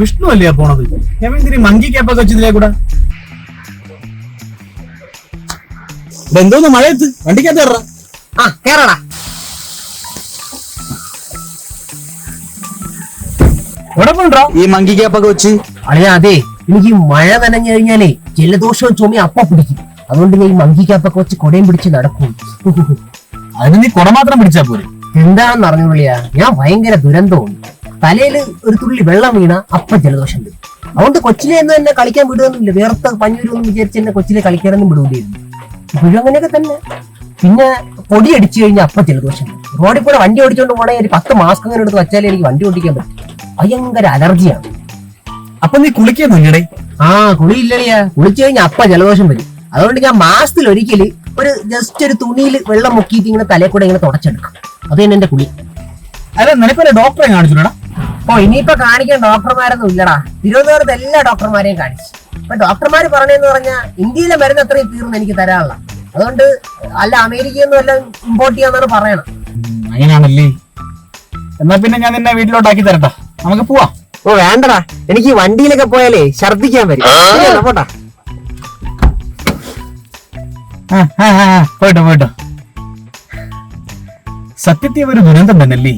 വിഷ്ണു അല്ലേ പോണത്? ഞാൻ എന്തിനീ മങ്കി ക്യാപ്പൊക്കെ വെച്ചതിലേ കൂടെ? എന്തോന്ന് മഴയത്ത്. വണ്ടിക്കകത്ത് കയറാ ആ കേറടാ. എവിടെ പോണ്ടാ ഈ മങ്കി ക്യാപ്പൊക്കെ വെച്ച്. അളിയ അതെ. എനിക്ക് മഴ നനഞ്ഞു കഴിഞ്ഞാലേ ജലദോഷവും ചുമ അപ്പ പിടിക്കും. അതുകൊണ്ട് ഞാൻ ഈ മങ്കി ക്യാപ്പൊക്കെ വെച്ച് കൊടയും പിടിച്ച് നടക്കും. അതിന് നീ കുട മാത്രം പിടിച്ചാ പോരെ. എന്താണെന്ന് അറിഞ്ഞുള്ളിയാ ഞാൻ ഭയങ്കര ദുരന്തവും. തലയിൽ ഒരു തുള്ളി വെള്ളം വീണ അപ്പൊ ജലദോഷം വരും. അതുകൊണ്ട് കൊച്ചിലെ എന്ന് തന്നെ കളിക്കാൻ വിടുകയൊന്നുമില്ല. വേർത്ത പഞ്ഞൂരൊന്നും വിചാരിച്ച് തന്നെ കൊച്ചിലെ കളിക്കാനൊന്നും വിടുകയില്ലായിരുന്നു ഇപ്പോഴും അങ്ങനെയൊക്കെ തന്നെ. പിന്നെ പൊടി അടിച്ചു കഴിഞ്ഞാൽ അപ്പൊ ജലദോഷം റോഡിൽ കൂടെ വണ്ടി ഓടിച്ചുകൊണ്ട് പോകണമെങ്കിൽ പത്ത് മാസ്ക് അങ്ങനെ എടുത്ത് വെച്ചാലേ എനിക്ക് വണ്ടി ഓടിക്കാൻ പറ്റും. ഭയങ്കര അലർജിയാണ്. അപ്പൊ നീ കുളിക്കുന്നില്ലടേ ആ കുളിയില്ലേ കുളിച്ചു കഴിഞ്ഞാൽ അപ്പ ജലദോഷം വരും. അതുകൊണ്ട് ഞാൻ മാസത്തിൽ ഒരിക്കൽ ഒരു ജസ്റ്റ് ഒരു തുണിയിൽ വെള്ളം മുക്കിയിട്ട് ഇങ്ങനെ തലയിൽ കൂടെ ഇങ്ങനെ തുടച്ചെടുക്കും. അത് തന്നെ എന്റെ കുളി. അല്ല നിനക്കൊരു ഡോക്ടറെ കാണിച്ചുടാ ഓ ഇനിയിപ്പോ കാണിക്കാൻ ഡോക്ടർമാരൊന്നും ഇല്ലടാ. തിരുവനന്തപുരത്ത് എല്ലാ ഡോക്ടർമാരെയും കാണിച്ചു. അപ്പൊ ഡോക്ടർമാര് പറഞ്ഞെന്ന് പറഞ്ഞാൽ ഇന്ത്യയിലെ മരുന്ന് അത്രയും തീർന്ന് എനിക്ക് തരാനുള്ള അതുകൊണ്ട് അല്ല അമേരിക്കയിൽ നിന്നും എല്ലാം ഇമ്പോർട്ട് ചെയ്യാന്നാണ് പറയണം അങ്ങനെയാണല്ലേ. എന്നാ പിന്നെ ഞാൻ നിന്നെ വീട്ടിലോട്ടാക്കി തരട്ടാ. നമുക്ക് പോവാ. ഓ വേണ്ടടാ. എനിക്ക് ഈ വണ്ടിയിലൊക്കെ പോയാലേ ഛർദിക്കാൻ വരും. പോട്ടാ. പോയിട്ടോ പോയിട്ടോ. സത്യത്തെ ഒരു ദുരന്തം തന്നെയല്ലേ?